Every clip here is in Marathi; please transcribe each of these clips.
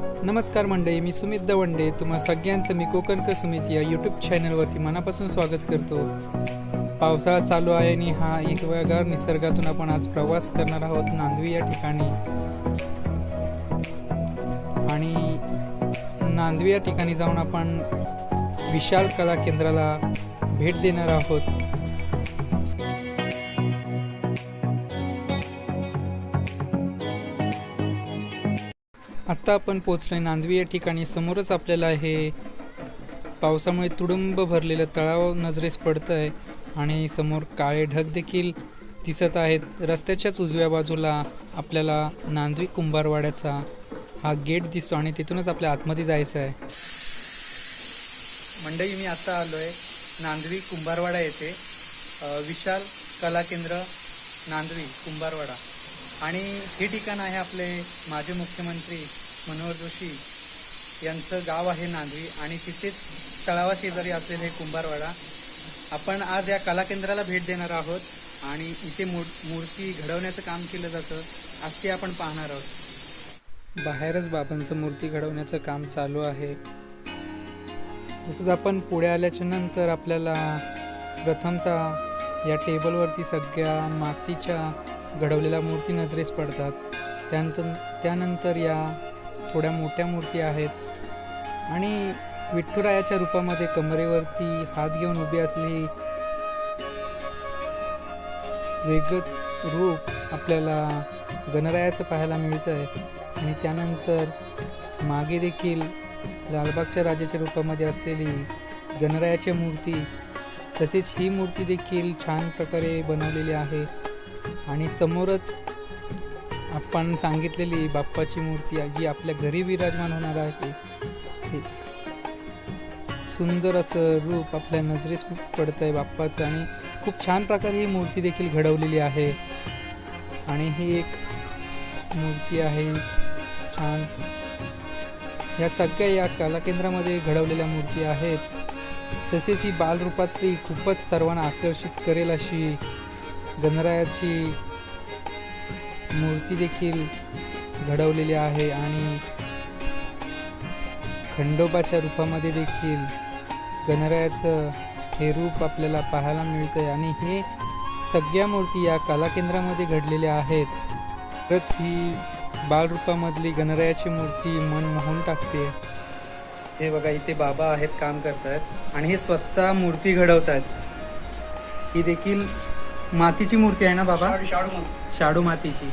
नमस्कार मंडळी मी सुमित दवंडे. तुम्हा सगळ्यांचं मी कोकणकर सुमित या यूट्यूब चॅनलवरती मनापासून स्वागत करतो. पावसाळा चालू आहे आणि हा हिरव्यागार निसर्गातून आपण आज प्रवास करणार आहोत नांदवी या ठिकाणी. आणि नांदवी या ठिकाणी जाऊन आपण विशाल कला केंद्राला भेट देणार आहोत. आत्ता आपण पोचलो आहे नांदवी या ठिकाणी. समोरच आपल्याला हे पावसामुळे तुडुंब भरलेलं तळाव नजरेस पडतं आहे आणि समोर काळे ढग देखील दिसत आहेत. रस्त्याच्याच उजव्या बाजूला आपल्याला नांदवी कुंभारवाड्याचा हा गेट दिसतो आणि तिथूनच आपल्या आतमध्ये जायचं आहे. मंडळी मी आत्ता आलो आहे नांदवी कुंभारवाडा येथे. विशाल कला केंद्र नांदवी कुंभारवाडा. आणि हे ठिकाण आहे आपले माजी मुख्यमंत्री मनोहर जोशी यांचं गाव आहे नांदवी आणि तिथेच तळावा शेजारी असलेले कुंभारवाडा. आपण आज या कला केंद्राला भेट देणार आहोत आणि इथे मूर मूर्ती घडवण्याचं काम केलं जातं आज ते आपण पाहणार आहोत. बाहेरच बाबांचं मूर्ती घडवण्याचं काम चालू आहे. जसंच आपण पुढे आल्याच्यानंतर आपल्याला प्रथमतः या टेबलवरती सगळ्या मातीच्या घडवलेल्या मूर्ती नजरेस पडतात. त्यानंतर त्यानंतर या थोड्या मोठ्या मूर्ती आहेत. आणि विठ्ठुरायाच्या रूपामध्ये कमरेवरती हात घेऊन उभी असलेली वेगळं रूप आपल्याला गणरायाचं पाहायला मिळतं आहे आणि त्यानंतर मागे देखील लालबागच्या राजाच्या रूपामध्ये असलेली गणरायाची मूर्ती तसेच ही मूर्ती देखील छान प्रकारे बनवलेली आहे. आणि समोरच आपण सांगितलेली बाप्पाची मूर्ती जी आपल्या घरी विराजमान होणार आहे. ते सुंदर असं रूप आपल्या नजरेस पडतं आहे बाप्पाचं आणि खूप छान प्रकारे ही मूर्ती देखील घडवलेली आहे. आणि ही एक मूर्ती आहे छान. या सगळ्या या कलाकेंद्रामध्ये घडवलेल्या मूर्ती आहेत. तसेच ही बालरूपातली खूपच सर्वांना आकर्षित करेल अशी गणरायाची मूर्ती देखील घडवलेली आहे आणि खंडोबाच्या रूपामध्ये देखील गणरायाचं हे रूप आपल्याला पाहायला मिळतंय. आणि हे सगळ्या मूर्ती या कलाकेंद्रामध्ये घडलेल्या आहेत. खरंच ही बालरूपामधली गणरायाची मूर्ती मन मोहून टाकते. हे बघा इथे बाबा आहेत काम करतायत आणि हे स्वतः मूर्ती घडवत आहेत ही देखील मातीची मूर्ती आहे ना बाबा? शाडू मातीची.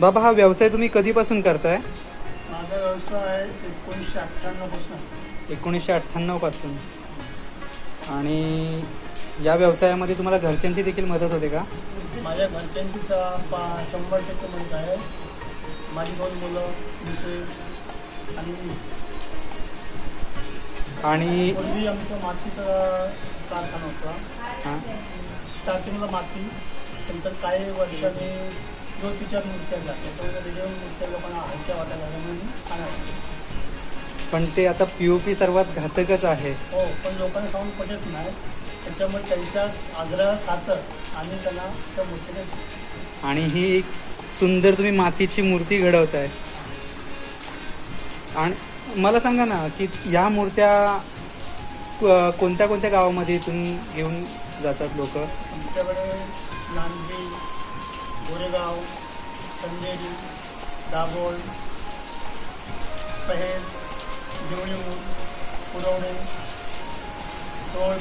बाबा हा व्यवसाय तुम्ही कधीपासून करताय? माझा व्यवसाय एकोणीसशे अठ्ठ्याण्णवपासून. एकोणीसशे अठ्ठ्याण्णवपासून. आणि या व्यवसायामध्ये तुम्हाला घरच्यांची देखील मदत होते का? माझ्या घरच्यांची शंभर टक्के मदत आहे. माझी दोन मुलं मिसेस आणि. आणि पूर्वी आमचं मातीचा कारखाना होता. हां. स्टार्टिंगला माती नंतर काही वर्षांनी ज्योतीच्या मूर्त्या झाल्या त्यामुळे त्याच्या मूर्त्या लोकांना हलक्या वाटायला लागल्या म्हणून पण ते आता पी ओ पी सर्वात घातकच आहे. हो पण लोकांना सांगून पटत नाही. त्याच्यामुळे त्यांच्या आग्रह खातर आम्ही त्यांना त्या मूर्ती देतो आणि ही एक सुंदर तुम्ही मातीची मूर्ती घडवताय. आणि मला सांगा ना की या मूर्त्या कोणत्या कोणत्या गावामध्ये इथून घेऊन जातात लोक आमच्याकडे गोरेगाव दाभोळ पुरवणे टोळ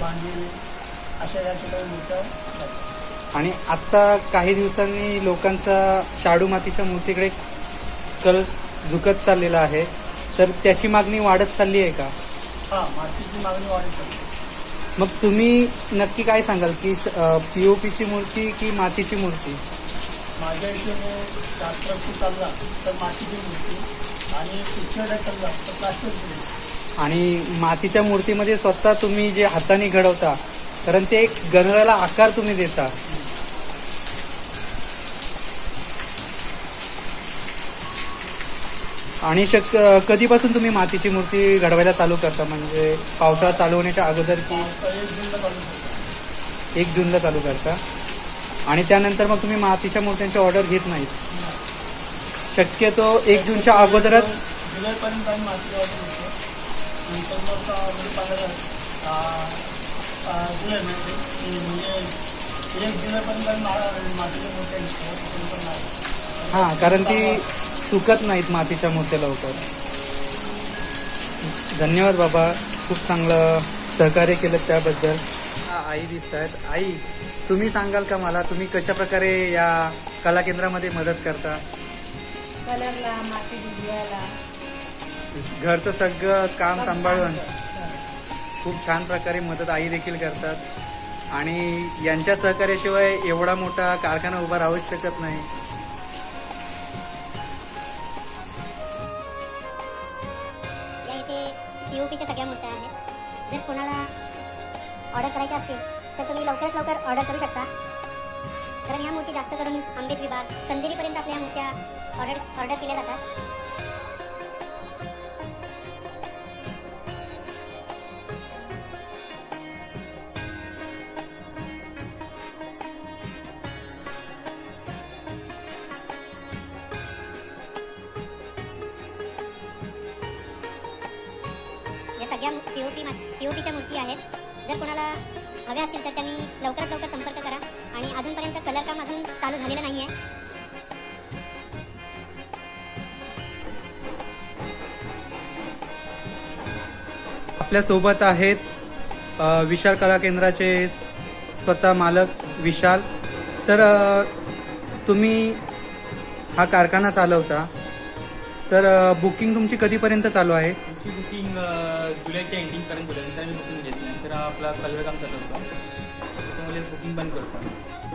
अशा या ठिकाणी मूर्त्या आहेत. आणि आत्ता काही दिवसांनी लोकांचा शाडू मातीच्या मूर्तीकडे कल झुकत चाललेला आहे तर त्याची मागणी वाढत चालली आहे का? हा मातीची मागणी वाढत चालली. मग तुम्ही नक्की काय सांगाल की पी ओ पीची मूर्ती की मातीची मूर्ती? माझ्या हिशोबाने शास्त्राची चालला तर मातीची मूर्ती आणि पिक्चर चालला तर प्लास्टिकची मूर्ती. आणि मातीच्या मूर्तीमध्ये स्वतः तुम्ही जे हाताने घडवता कारण ते एक गणराला आकार तुम्ही देता. आणि शक कधीपासून तुम्ही मातीची मूर्ती घडवायला चालू करता? म्हणजे पावसाळा चालू होण्याच्या अगोदर एक जूनला चालू करता? आणि त्यानंतर मग तुम्ही मातीच्या मूर्त्यांची ऑर्डर घेत नाहीत. शक्यतो एक जूनच्या अगोदरच हां कारण ती सुकत नाहीत मातीच्या मूर्त्या लवकर. धन्यवाद बाबा खूप चांगलं सहकार्य केलं त्याबद्दल. आई दिसत आहेत आई तुम्ही सांगाल का मला तुम्ही कशा प्रकारे या कला केंद्रामध्ये मदत करता? कलरला माती भिजवायला घरचं सगळं काम सांभाळून खूप छान प्रकारे मदत आई देखील करतात. आणि यांच्या सहकार्याशिवाय एवढा मोठा कारखाना उभा राहूच शकत नाही. जर कोणाला ऑर्डर करायची असतील तर तुम्ही लवकरात लवकर ऑर्डर करू शकता. कारण ह्या मूर्ती जास्त करून आंबेत विभाग संदेरीपर्यंत आपल्या मूर्त्या ऑर्डर ऑर्डर केल्या जातात. या P O P P O पीच्या मूर्ती आहेत. जर कोणाला हव्या असतील तर त्यांनी लवकरात लवकर संपर्क करा. आणि अजूनपर्यंत कलर काम अजून चालू झालेलं नाही आहे आपल्यासोबत आहेत विशाल कला केंद्राचे स्वतः मालक विशाल. तर तुम्ही हा कारखाना चालवता. तर बुकिंग तुमची कधीपर्यंत चालू आहे? तुमची बुकिंग जुलैच्या एंडिंगपर्यंत होईल नंतर बुकिंग घेतली. तर आपला कलर काम चालू होतं त्याच्यामुळे बुकिंग बंद करतो